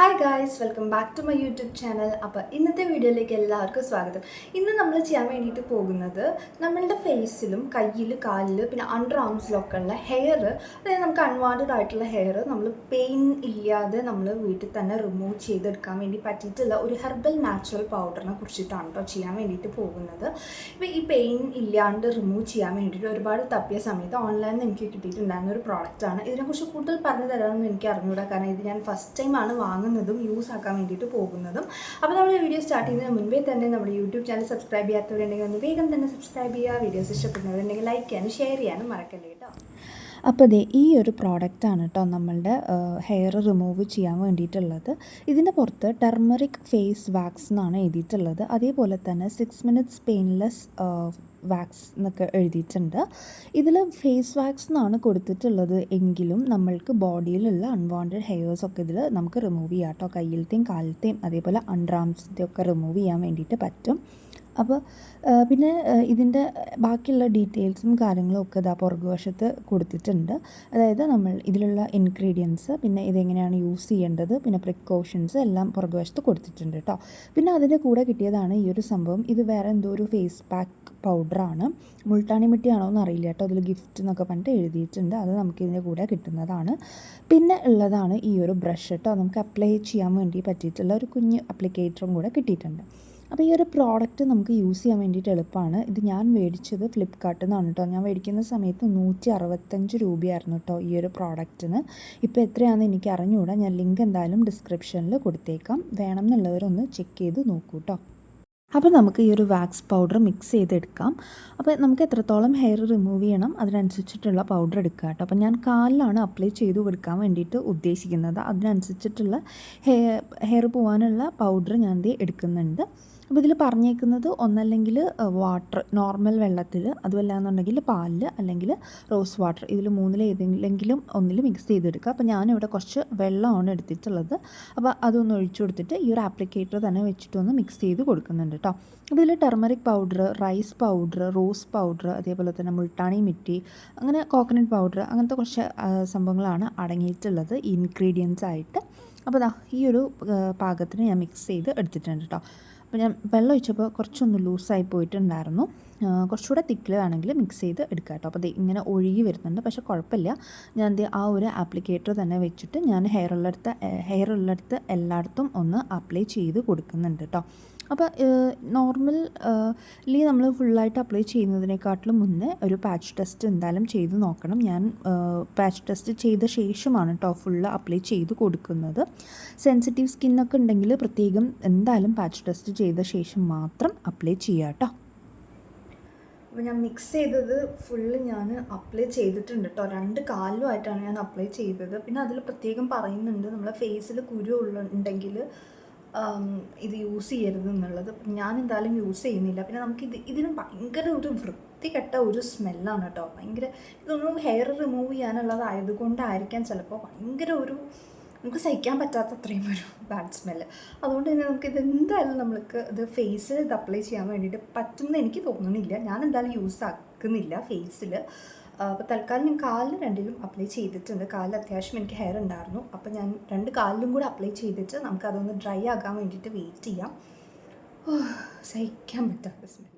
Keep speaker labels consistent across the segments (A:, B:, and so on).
A: Hi guys welcome back to my YouTube channel അപ്പോൾ ഇന്നത്തെ വീഡിയോയിലേക്ക് എല്ലാവർക്കും സ്വാഗതം. ഇന്ന് നമ്മൾ ചെയ്യാൻ വേണ്ടിയിട്ട് പോകുന്നത് നമ്മളുടെ ഫേസിലും കയ്യിൽ കാലിൽ പിന്നെ അണ്ടർ ആംസിലൊക്കെ ഉള്ള ഹെയർ അതായത് നമുക്ക് അൺവാണ്ടഡ് ആയിട്ടുള്ള ഹെയർ നമ്മൾ പെയിൻ ഇല്ലാതെ നമ്മൾ വീട്ടിൽ തന്നെ റിമൂവ് ചെയ്തെടുക്കാൻ വേണ്ടി പറ്റിയിട്ടുള്ള ഒരു ഹെർബൽ നാച്ചുറൽ പൗഡറിനെ കുറിച്ചിട്ടാണ് കേട്ടോ ചെയ്യാൻ വേണ്ടിയിട്ട് പോകുന്നത്. ഇപ്പോൾ ഈ പെയിൻ ഇല്ലാണ്ട് റിമൂവ് ചെയ്യാൻ വേണ്ടിയിട്ട് ഒരുപാട് തപ്പിയ സമയത്ത് ഓൺലൈനിൽ എനിക്ക് കിട്ടിയിട്ടുണ്ടായിരുന്ന ഒരു പ്രോഡക്റ്റാണ് ഇതിനെക്കുറിച്ച് കൂടുതൽ പറഞ്ഞു തരാമെന്ന് എനിക്ക് അറിഞ്ഞുകൂടാ കാരണം ഇത് ഞാൻ ഫസ്റ്റ് ടൈമാണ് വാങ്ങുന്നതും. യൂസ് ആക്കാൻ വേണ്ടിയിട്ട് പോകുന്നതും. അപ്പോൾ നമ്മൾ വീഡിയോ സ്റ്റാർട്ട് ചെയ്യുന്നതിന് മുൻപേ തന്നെ നമ്മുടെ യൂട്യൂബ് ചാനൽ സബ്സ്ക്രൈബ് ചെയ്യാത്തവരുണ്ടെങ്കിൽ ഒന്ന് വേഗം തന്നെ സബ്സ്ക്രൈബ് ചെയ്യുക. വീഡിയോസ് ഇഷ്ടപ്പെടുന്നവരുണ്ടെങ്കിൽ ലൈക്ക് ചെയ്യാനും ഷെയർ ചെയ്യാനും മറക്കല്ലേ കേട്ടോ?
B: അപ്പോൾ ദേ ഈ ഒരു പ്രോഡക്റ്റാണ് കേട്ടോ നമ്മളുടെ ഹെയർ റിമൂവ് ചെയ്യാൻ വേണ്ടിയിട്ടുള്ളത്. ഇതിന്റെ പുറത്ത് ടെർമറിക് ഫേസ് വാക്സ് എന്നാണ് എഴുതിയിട്ടുള്ളത്. അതേപോലെ തന്നെ സിക്സ് മിനിറ്റ്സ് പെയിൻലെസ് വാക്സ് എന്നൊക്കെ എഴുതിയിട്ടുണ്ട്. ഇതിൽ ഫേസ് വാക്സ് എന്നാണ് കൊടുത്തിട്ടുള്ളത് എങ്കിലും നമ്മൾക്ക് ബോഡിയിലുള്ള അൺവാണ്ടഡ് ഹെയർസ് ഒക്കെ ഇതിൽ നമുക്ക് റിമൂവ് ചെയ്യാം കേട്ടോ കയ്യിലത്തെയും കാലത്തെയും അതേപോലെ അൺറാംസിന്റെയൊക്കെ ഒക്കെ റിമൂവ് ചെയ്യാൻ വേണ്ടിയിട്ട് പറ്റും. അപ്പോൾ പിന്നെ ഇതിന്റെ ബാക്കിയുള്ള ഡീറ്റെയിൽസും കാര്യങ്ങളും ഒക്കെ ഇതാ പുറകുവശത്ത് കൊടുത്തിട്ടുണ്ട്. അതായത് നമ്മൾ ഇതിലുള്ള ഇൻഗ്രീഡിയൻസ് പിന്നെ ഇതെങ്ങനെയാണ് യൂസ് ചെയ്യേണ്ടത് പിന്നെ പ്രിക്കോഷൻസ് എല്ലാം പുറകുവശത്ത് കൊടുത്തിട്ടുണ്ട് കേട്ടോ പിന്നെ അതിന്റെ കൂടെ കിട്ടിയതാണ് ഈ ഒരു സംഭവം. ഇത് വേറെ എന്തോ ഒരു ഫേസ് പാക്ക് പൗഡറാണ് മുൾട്ടാണി മിട്ടിയാണോ എന്ന് അറിയില്ല കേട്ടോ അതിൽ ഗിഫ്റ്റ് എന്നൊക്കെ പറഞ്ഞിട്ട് എഴുതിയിട്ടുണ്ട്. അത് നമുക്ക് ഇതിന്റെ കൂടെ കിട്ടുന്നതാണ്. പിന്നെ ഉള്ളതാണ് ഈ ഒരു ബ്രഷ് കേട്ടോ നമുക്ക് അപ്ലൈ ചെയ്യാൻ വേണ്ടി പറ്റിയിട്ടുള്ള ഒരു കുഞ്ഞ് അപ്ലിക്കേറ്ററും കൂടെ കിട്ടിയിട്ടുണ്ട്. അപ്പോൾ ഈ ഒരു പ്രോഡക്റ്റ് നമുക്ക് യൂസ് ചെയ്യാൻ വേണ്ടിയിട്ട് എളുപ്പമാണ് ഇത് ഞാൻ മേടിച്ചത് ഫ്ലിപ്കാർട്ടിൽ നിന്നാണ് കേട്ടോ ഞാൻ മേടിക്കുന്ന സമയത്ത് നൂറ്റി അറുപത്തഞ്ച് രൂപയായിരുന്നു കേട്ടോ ഈ ഒരു പ്രോഡക്റ്റിന് ഇപ്പോൾ എത്രയാണെന്ന് എനിക്ക് അറിഞ്ഞുകൂടാ ഞാൻ ലിങ്ക് എന്തായാലും ഡിസ്ക്രിപ്ഷനിൽ കൊടുത്തേക്കാം. വേണം എന്നുള്ളവരൊന്ന് ചെക്ക് ചെയ്ത് നോക്കൂ കേട്ടോ അപ്പോൾ നമുക്ക് ഈ ഒരു വാക്സ് പൗഡർ മിക്സ് ചെയ്തെടുക്കാം. അപ്പോൾ നമുക്ക് എത്രത്തോളം ഹെയർ റിമൂവ് ചെയ്യണം അതിനനുസരിച്ചിട്ടുള്ള പൗഡർ എടുക്കുക കേട്ടോ അപ്പോൾ ഞാൻ കാലിലാണ് അപ്ലൈ ചെയ്ത് കൊടുക്കാൻ വേണ്ടിയിട്ട് ഉദ്ദേശിക്കുന്നത്. അതിനനുസരിച്ചിട്ടുള്ള ഹെയർ ഹെയർ പോകാനുള്ള പൗഡർ ഞാൻ ദേ എടുക്കുന്നുണ്ട്. അപ്പോൾ ഇതിൽ പറഞ്ഞേക്കുന്നത് ഒന്നല്ലെങ്കിൽ വാട്ടർ നോർമൽ വെള്ളത്തിൽ അതുമല്ല എന്നുണ്ടെങ്കിൽ പാലിൽ അല്ലെങ്കിൽ റോസ് വാട്ടർ. ഇതിൽ മൂന്നിൽ ഏതെങ്കിലും ഒന്നിൽ മിക്സ് ചെയ്തെടുക്കുക. അപ്പോൾ ഞാനിവിടെ കുറച്ച് വെള്ളമാണ് എടുത്തിട്ടുള്ളത്. അപ്പോൾ അതൊന്ന് ഒഴിച്ചു കൊടുത്തിട്ട് ഈ ഒരു ആപ്ലിക്കേറ്റർ തന്നെ വെച്ചിട്ടൊന്ന് മിക്സ് ചെയ്ത് കൊടുക്കുന്നുണ്ട് കേട്ടോ അപ്പോൾ ഇതിൽ turmeric powder rice powder rose powder അതേപോലെ തന്നെ മുൾട്ടാണി മിറ്റി അങ്ങനെ കോക്കനട്ട് പൗഡർ അങ്ങനത്തെ കുറച്ച് സംഭവങ്ങളാണ് അടങ്ങിയിട്ടുള്ളത് ഇൻഗ്രീഡിയൻസ് ആയിട്ട് അപ്പോൾ ഈ ഒരു പാകത്തിന് ഞാൻ മിക്സ് ചെയ്ത് എടുത്തിട്ടുണ്ട് കേട്ടോ അപ്പോൾ ഞാൻ വെള്ളം ഒഴിച്ചപ്പോൾ കുറച്ചൊന്ന് ലൂസായി പോയിട്ടുണ്ടായിരുന്നു. കുറച്ചുകൂടെ തിക്കിൽ വേണമെങ്കിൽ മിക്സ് ചെയ്ത് എടുക്കാം കേട്ടോ. അപ്പോൾ ഇങ്ങനെ ഒഴുകി വരുന്നുണ്ട്. പക്ഷേ കുഴപ്പമില്ല. ഞാൻ ആ ഒരു ആപ്ലിക്കേറ്റർ തന്നെ വെച്ചിട്ട് ഞാൻ ഹെയർ ഉള്ളിടത്ത് ഹെയർ ഉള്ളിടത്ത് എല്ലായിടത്തും ഒന്ന് അപ്ലൈ ചെയ്ത് കൊടുക്കുന്നുണ്ട് കേട്ടോ. അപ്പോൾ നോർമൽ ലി നമ്മൾ ഫുള്ളായിട്ട് അപ്ലൈ ചെയ്യുന്നതിനെക്കാട്ടിലും മുന്നേ ഒരു പാച്ച് ടെസ്റ്റ് എന്തായാലും ചെയ്ത് നോക്കണം. ഞാൻ പാച്ച് ടെസ്റ്റ് ചെയ്ത ശേഷമാണ് കേട്ടോ ഫുള്ള് അപ്ലൈ ചെയ്ത് കൊടുക്കുന്നത്. സെൻസിറ്റീവ് സ്കിന്നൊക്കെ ഉണ്ടെങ്കിൽ പ്രത്യേകം എന്തായാലും പാച്ച് ടെസ്റ്റ് ചെയ്ത ശേഷം മാത്രം അപ്ലൈ ചെയ്യുക കേട്ടോ
A: അപ്പോൾ ഞാൻ മിക്സ് ചെയ്തത് ഫുള്ള് ഞാൻ അപ്ലൈ ചെയ്തിട്ടുണ്ട് കേട്ടോ രണ്ട് കാലുമായിട്ടാണ് ഞാൻ അപ്ലൈ ചെയ്തത്. പിന്നെ അതിൽ പ്രത്യേകം പറയുന്നുണ്ട് നമ്മളെ ഫേസിൽ കുരു ഉള്ള ഉണ്ടെങ്കിൽ ഇത് യൂസ് ചെയ്യരുത് എന്നുള്ളത്. ഞാൻ എന്തായാലും യൂസ് ചെയ്യുന്നില്ല. പിന്നെ നമുക്ക് ഇത് ഇതിന് ഭയങ്കര ഒരു വൃത്തികെട്ട ഒരു സ്മെല്ലാണ് കേട്ടോ. ഭയങ്കര ഇതൊന്നും ഹെയർ റിമൂവ് ചെയ്യാനുള്ളതായതുകൊണ്ടായിരിക്കാം ചിലപ്പോൾ ഭയങ്കര ഒരു നമുക്ക് സഹിക്കാൻ പറ്റാത്ത അത്രയും ഒരു ബാഡ് സ്മെല്ല് അതുകൊണ്ട് തന്നെ നമുക്ക് ഇത് എന്തായാലും നമ്മൾക്ക് ഇത് ഫേസിൽ ഇത് അപ്ലൈ ചെയ്യാൻ വേണ്ടിയിട്ട് പറ്റുമെന്ന് എനിക്ക് തോന്നുന്നില്ല ഞാൻ എന്തായാലും യൂസ് ആക്കുന്നില്ല ഫേസിൽ അപ്പോൾ തൽക്കാലം ഞാൻ കാലിൽ രണ്ടിലും അപ്ലൈ ചെയ്തിട്ടുണ്ട്. കാലിൽ അത്യാവശ്യം എനിക്ക് ഹെയർ ഉണ്ടായിരുന്നു. അപ്പോൾ ഞാൻ രണ്ട് കാലിലും കൂടെ അപ്ലൈ ചെയ്തിട്ട് നമുക്ക് അതൊന്ന് ഡ്രൈ ആകാൻ വേണ്ടിയിട്ട് വെയിറ്റ് ചെയ്യാം. സഹിക്കാൻ പറ്റാത്ത സ്മെൽ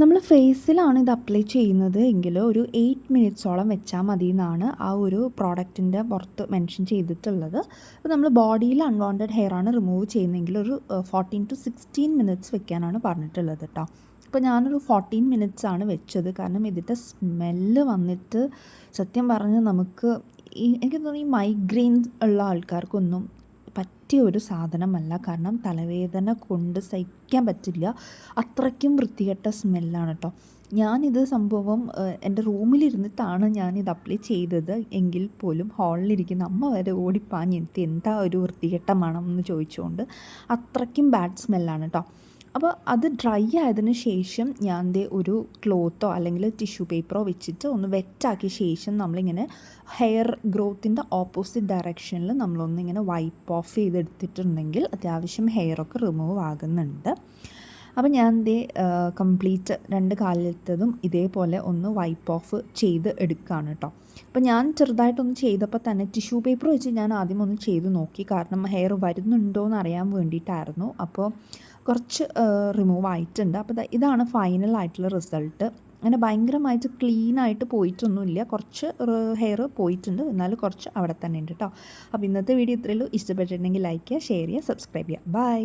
B: നമ്മൾ ഫേസിലാണ് ഇത് അപ്ലൈ ചെയ്യുന്നത്. എങ്കിൽ ഒരു എയ്റ്റ് മിനിറ്റ്സോളം വെച്ചാൽ മതി എന്നാണ് ആ ഒരു പ്രോഡക്റ്റിന്റെ പുറത്ത് മെൻഷൻ ചെയ്തിട്ടുള്ളത്. അപ്പോൾ നമ്മൾ ബോഡിയിൽ അൺവാണ്ടഡ് ഹെയർ ആണ് റിമൂവ് ചെയ്യുന്നതെങ്കിൽ ഒരു ഫോർട്ടീൻ ടു സിക്സ്റ്റീൻ മിനിറ്റ്സ് വെക്കാനാണ് പറഞ്ഞിട്ടുള്ളത് കേട്ടോ അപ്പോൾ ഞാനൊരു ഫോർട്ടീൻ ആണ് വെച്ചത്. കാരണം ഇതിന്റെ സ്മെല്ല് വന്നിട്ട് സത്യം പറഞ്ഞ് നമുക്ക് ഈ എനിക്ക് തോന്നുന്നു ഈ മൈഗ്രെയിൻ ഉള്ള ആൾക്കാർക്കൊന്നും പറ്റിയ ഒരു സാധനമല്ല. കാരണം തലവേദന കൊണ്ട് സഹിക്കാൻ പറ്റില്ല. അത്രയ്ക്കും വൃത്തികെട്ട സ്മെല്ലാണ് കേട്ടോ ഞാനിത് സംഭവം എന്റെ റൂമിലിരുന്നിട്ടാണ് ഞാനിത് അപ്ലൈ ചെയ്തത്. എങ്കിൽ പോലും ഹാളിലിരിക്കുന്ന അമ്മ വരെ ഓടിപ്പാഞ്ഞെത്തി എന്താ ഒരു വൃത്തികെട്ട മണം? എന്ന് ചോദിച്ചുകൊണ്ട് അത്രയ്ക്കും ബാഡ് സ്മെല്ലാണ് കേട്ടോ അപ്പോൾ അത് ഡ്രൈ ആയതിന് ശേഷം ഞാൻ ദേ ഒരു ക്ലോത്തോ അല്ലെങ്കിൽ ടിഷ്യൂ പേപ്പറോ വെച്ചിട്ട് ഒന്ന് വെറ്റാക്കിയ ശേഷം നമ്മളിങ്ങനെ ഹെയർ ഗ്രോത്തിന്റെ ഓപ്പോസിറ്റ് ഡയറക്ഷനിൽ നമ്മളൊന്നിങ്ങനെ വൈപ്പ് ഓഫ് ചെയ്തെടുത്തിട്ടുണ്ടെങ്കിൽ അത്യാവശ്യം ഹെയറൊക്കെ റിമൂവ് ആകുന്നുണ്ട്. അപ്പോൾ ഞാൻ ഇതേ കംപ്ലീറ്റ് രണ്ട് കാലിലത്തതും ഇതേപോലെ ഒന്ന് വൈപ്പ് ഓഫ് ചെയ്ത് എടുക്കുകയാണ് കേട്ടോ അപ്പോൾ ഞാൻ ചെറുതായിട്ടൊന്ന് ചെയ്തപ്പോൾ തന്നെ ടിഷ്യൂ പേപ്പർ വെച്ച് ഞാൻ ആദ്യം ഒന്ന് ചെയ്ത് നോക്കി. കാരണം ഹെയർ വരുന്നുണ്ടോ എന്ന് അറിയാൻ വേണ്ടിയിട്ടായിരുന്നു. അപ്പോൾ കുറച്ച് റിമൂവ് ആയിട്ടുണ്ട്. അപ്പോൾ ഇതാണ് ഫൈനൽ ആയിട്ടുള്ള റിസൾട്ട് അങ്ങനെ ഭയങ്കരമായിട്ട് ക്ലീൻ ആയിട്ട് പോയിട്ടൊന്നുമില്ല. കുറച്ച് ഹെയർ പോയിട്ടുണ്ട്. എന്നാലും കുറച്ച് അവിടെ തന്നെ ഉണ്ട് കേട്ടോ അപ്പോൾ ഇന്നത്തെ വീഡിയോ ഇത്രയേ ഉള്ളൂ. ഇഷ്ടപ്പെട്ടിട്ടുണ്ടെങ്കിൽ ലൈക്ക് ചെയ്യുക ഷെയർ ചെയ്യുക സബ്സ്ക്രൈബ് ചെയ്യുക. ബൈ